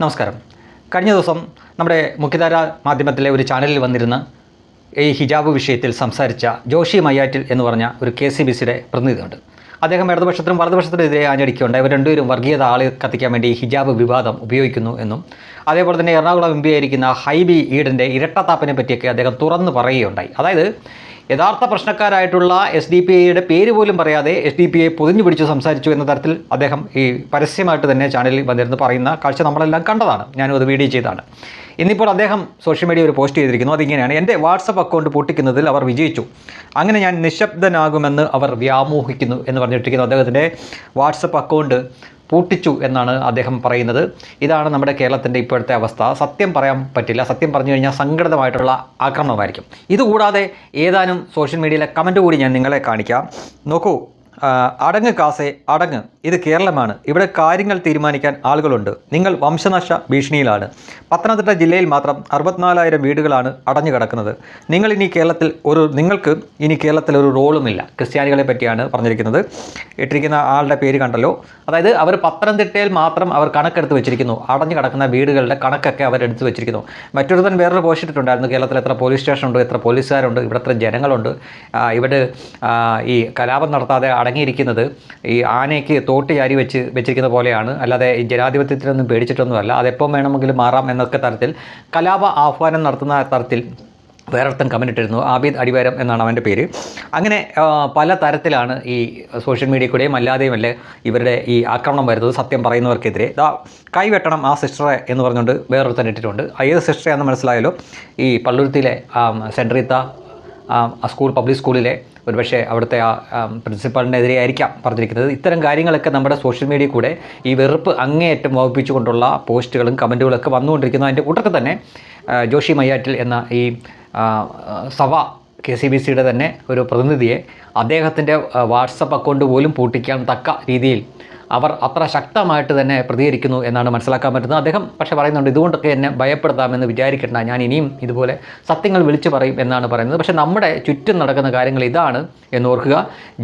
നമസ്കാരം. കഴിഞ്ഞ ദിവസം നമ്മുടെ മുഖ്യധാര മാധ്യമത്തിലെ ഒരു ചാനലിൽ വന്നിരുന്ന ഈ ഹിജാബ് വിഷയത്തിൽ സംസാരിച്ച ജോഷി മയ്യാറ്റിൽ എന്ന് പറഞ്ഞ ഒരു കെ സി ബി സിയുടെ പ്രതിനിധിയുണ്ട്. അദ്ദേഹം ഇടതുപക്ഷത്തിനും വലതുപക്ഷത്തിനും എതിരെ ആഞ്ഞടിക്കുകയുണ്ട് ഇവർ രണ്ടുപേരും വർഗീയത ആളെ കത്തിക്കാൻ വേണ്ടി ഹിജാബ് വിവാദം ഉപയോഗിക്കുന്നു എന്നും അതേപോലെ തന്നെ എറണാകുളം എം പി ആയിരിക്കുന്ന ഹൈബി ഈഡന്റെ ഇരട്ടത്താപ്പിനെ പറ്റിയൊക്കെ അദ്ദേഹം തുറന്നു പറയുകയുണ്ടായി. അതായത് യഥാർത്ഥ പ്രശ്നക്കാരായിട്ടുള്ള എസ് ഡി പി ഐയുടെ പേര് പോലും പറയാതെ എസ് ഡി പി ഐ പൊതിഞ്ഞു പിടിച്ച് സംസാരിച്ചു എന്ന തരത്തിൽ അദ്ദേഹം ഈ പരസ്യമായിട്ട് തന്നെ ചാനലിൽ വന്നിരുന്ന് പറയുന്ന കാഴ്ച നമ്മളെല്ലാം കണ്ടതാണ്. ഞാനും അത് വീഡിയോ ചെയ്താണ് ഇന്നിപ്പോൾ അദ്ദേഹം സോഷ്യൽ മീഡിയ ഒരു പോസ്റ്റ് ചെയ്തിരിക്കുന്നു. അതിങ്ങനെയാണ്. എന്റെ വാട്സപ്പ് അക്കൗണ്ട് പൊട്ടിക്കുന്നതിൽ അവർ വിജയിച്ചു. അങ്ങനെ ഞാൻ നിശബ്ദനാകുമെന്ന് അവർ വ്യാമോഹിക്കുന്നു എന്ന് പറഞ്ഞിട്ടിരിക്കുന്നു അദ്ദേഹത്തിന്റെ വാട്സപ്പ് അക്കൗണ്ട്. പൂട്ടിച്ചു എന്നാണ് അദ്ദേഹം പറയുന്നത്. ഇതാണ് നമ്മുടെ കേരളത്തിന്റെ ഇപ്പോഴത്തെ അവസ്ഥ. സത്യം പറയാൻ പറ്റില്ല. സത്യം പറഞ്ഞു കഴിഞ്ഞാൽ സംഘടിതമായിട്ടുള്ള ആക്രമണമായിരിക്കും. ഇതുകൂടാതെ ഏതാനും സോഷ്യൽ മീഡിയയിലെ കമന്റ് കൂടി ഞാൻ നിങ്ങളെ കാണിക്കാം. നോക്കൂ അടങ്ങ് കാസേ അടങ്ങ്. ഇത് കേരളമാണ്. ഇവിടെ കാര്യങ്ങൾ തീരുമാനിക്കാൻ ആളുകളുണ്ട്. നിങ്ങൾ വംശനാശ ഭീഷണിയിലാണ്. പത്തനംതിട്ട ജില്ലയിൽ മാത്രം അറുപത്തിനാലായിരം വീടുകളാണ് അടഞ്ഞു കിടക്കുന്നത്. നിങ്ങൾ ഇനി കേരളത്തിൽ ഒരു നിങ്ങൾക്ക് ഇനി കേരളത്തിൽ ഒരു റോളുമില്ല. ക്രിസ്ത്യാനികളെ പറ്റിയാണ് പറഞ്ഞിരിക്കുന്നത്. ഇട്ടിരിക്കുന്ന ആളുടെ പേര് കണ്ടല്ലോ. അതായത് അവർ പത്തനംതിട്ടയിൽ മാത്രം അവർ കണക്കെടുത്ത് വെച്ചിരിക്കുന്നു. അടഞ്ഞു കിടക്കുന്ന വീടുകളുടെ കണക്കൊക്കെ അവർ എടുത്ത് വെച്ചിരിക്കുന്നു. മറ്റൊരുത്തൻ വേറൊരു പോസ്റ്റ് ഇട്ടിട്ടുണ്ടായിരുന്നു. കേരളത്തിൽ എത്ര പോലീസ് സ്റ്റേഷനുണ്ട് എത്ര പോലീസുകാരുണ്ട് ഇവിടെ എത്ര ജനങ്ങളുണ്ട്. ഇവിടെ ഈ കലാപം നടത്താതെ അടങ്ങിയിരിക്കുന്നത് ഈ ആനയ്ക്ക് തോട്ട് ചാരി വെച്ച് വെച്ചിരിക്കുന്ന പോലെയാണ്. അല്ലാതെ ഈ ജനാധിപത്യത്തിലൊന്നും പേടിച്ചിട്ടൊന്നുമല്ല. അതെപ്പം വേണമെങ്കിലും മാറാം എന്നൊക്കെ തരത്തിൽ കലാപ ആഹ്വാനം നടത്തുന്ന തരത്തിൽ വേറൊരുത്തൻ കമ്മിനിട്ടിരുന്നു ആബിദ് അടിവാരം എന്നാണ് അവന്റെ പേര്. അങ്ങനെ പല തരത്തിലാണ് ഈ സോഷ്യൽ മീഡിയ കൂടെയും അല്ലാതെയും അല്ലേ ഇവരുടെ ഈ ആക്രമണം വരുന്നത് സത്യം പറയുന്നവർക്കെതിരെ. ഇതാ കൈവെട്ടണം ആ സിസ്റ്ററെ എന്ന് പറഞ്ഞുകൊണ്ട് വേറൊരുത്തൻ ഇട്ടിട്ടുണ്ട്. ഏത് സിസ്റ്ററെയാണെന്ന് മനസ്സിലായല്ലോ ഈ പള്ളുരുത്തിയിലെ സെൻട്രീത്ത ആ സ്കൂൾ പബ്ലിക് സ്കൂളിലെ ഒരുപക്ഷെ അവിടുത്തെ ആ പ്രിൻസിപ്പളിനെതിരെ ആയിരിക്കാം പറഞ്ഞിരിക്കുന്നത്. ഇത്തരം കാര്യങ്ങളൊക്കെ നമ്മുടെ സോഷ്യൽ മീഡിയ കൂടെ ഈ വെറുപ്പ് അങ്ങേയറ്റം വകുപ്പിച്ചുകൊണ്ടുള്ള പോസ്റ്റുകളും കമന്റുകളൊക്കെ വന്നുകൊണ്ടിരിക്കുന്നു. അതിന്റെ കൂട്ടത്തിൽ തന്നെ ജോഷി മയ്യാറ്റിൽ എന്ന ഈ സവ കെ സി ബി സിയുടെ തന്നെ ഒരു പ്രതിനിധിയെ അദ്ദേഹത്തിന്റെ വാട്സപ്പ് അക്കൗണ്ട് പോലും പൂട്ടിക്കാൻ തക്ക രീതിയിൽ അവർ അത്ര ശക്തമായിട്ട് തന്നെ പ്രതികരിക്കുന്നു എന്നാണ് മനസ്സിലാക്കാൻ പറ്റുന്നത്. അദ്ദേഹം പക്ഷേ പറയുന്നുണ്ട് ഇതുകൊണ്ടൊക്കെ എന്നെ ഭയപ്പെടുത്താമെന്ന് വിചാരിക്കേണ്ട. ഞാൻ ഇനിയും ഇതുപോലെ സത്യങ്ങൾ വിളിച്ചു പറയും എന്നാണ് പറയുന്നത്. പക്ഷേ നമ്മുടെ ചുറ്റും നടക്കുന്ന കാര്യങ്ങൾ ഇതാണ് എന്ന് ഓർക്കുക.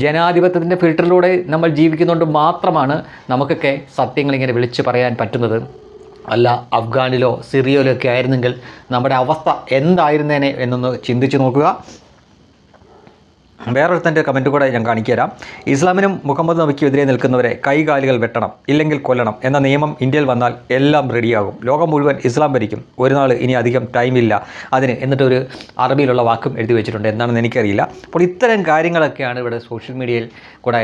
ജനാധിപത്യത്തിന്റെ ഫിൽട്ടറിലൂടെ നമ്മൾ ജീവിക്കുന്നതുകൊണ്ട് മാത്രമാണ് നമുക്കൊക്കെ സത്യങ്ങൾ ഇങ്ങനെ വിളിച്ചു പറയാൻ പറ്റുന്നത്. അല്ല അഫ്ഗാനിലോ സിറിയയിലോ ഒക്കെ ആയിരുന്നെങ്കിൽ നമ്മുടെ അവസ്ഥ എന്തായിരുന്നേനെ എന്നൊന്ന് ചിന്തിച്ച് നോക്കുക. വേറൊരുത്തന്റെ കമന്റ് കൂടെ ഞാൻ കാണിച്ചു തരാം ഇസ്ലാമിനും മുഹമ്മദ് നബിക്കും എതിരെ നിൽക്കുന്നവരെ കൈകാലുകൾ വെട്ടണം ഇല്ലെങ്കിൽ കൊല്ലണം എന്ന നിയമം ഇന്ത്യയിൽ വന്നാൽ എല്ലാം റെഡിയാകും. ലോകം മുഴുവൻ ഇസ്ലാം ഭരിക്കും. ഒരു നാൾ ഇനി അധികം ടൈമില്ല അതിന് എന്നിട്ടൊരു അറബിയിലുള്ള വാക്കും എഴുതി വെച്ചിട്ടുണ്ട് എന്താണെന്ന് എനിക്കറിയില്ല. അപ്പോൾ ഇത്തരം കാര്യങ്ങളൊക്കെയാണ് ഇവിടെ സോഷ്യൽ മീഡിയയിൽ കൂടെ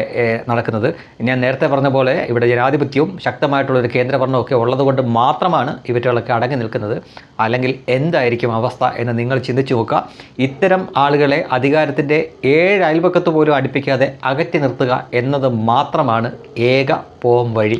നടക്കുന്നത്. ഞാൻ നേരത്തെ പറഞ്ഞ പോലെ ഇവിടെ ജനാധിപത്യവും ശക്തമായിട്ടുള്ളൊരു കേന്ദ്രഭരണമൊക്കെ ഉള്ളതുകൊണ്ട് മാത്രമാണ് ഇവറ്റുകളൊക്കെ അടങ്ങി നിൽക്കുന്നത്. അല്ലെങ്കിൽ എന്തായിരിക്കും അവസ്ഥ എന്ന് നിങ്ങൾ ചിന്തിച്ചു നോക്കുക. ഇത്തരം ആളുകളെ അധികാരത്തിന്റെ ഏഴ് അയൽപക്കത്ത് പോലും അടുപ്പിക്കാതെ അകറ്റി നിർത്തുക എന്നത് മാത്രമാണ് ഏക പോം വഴി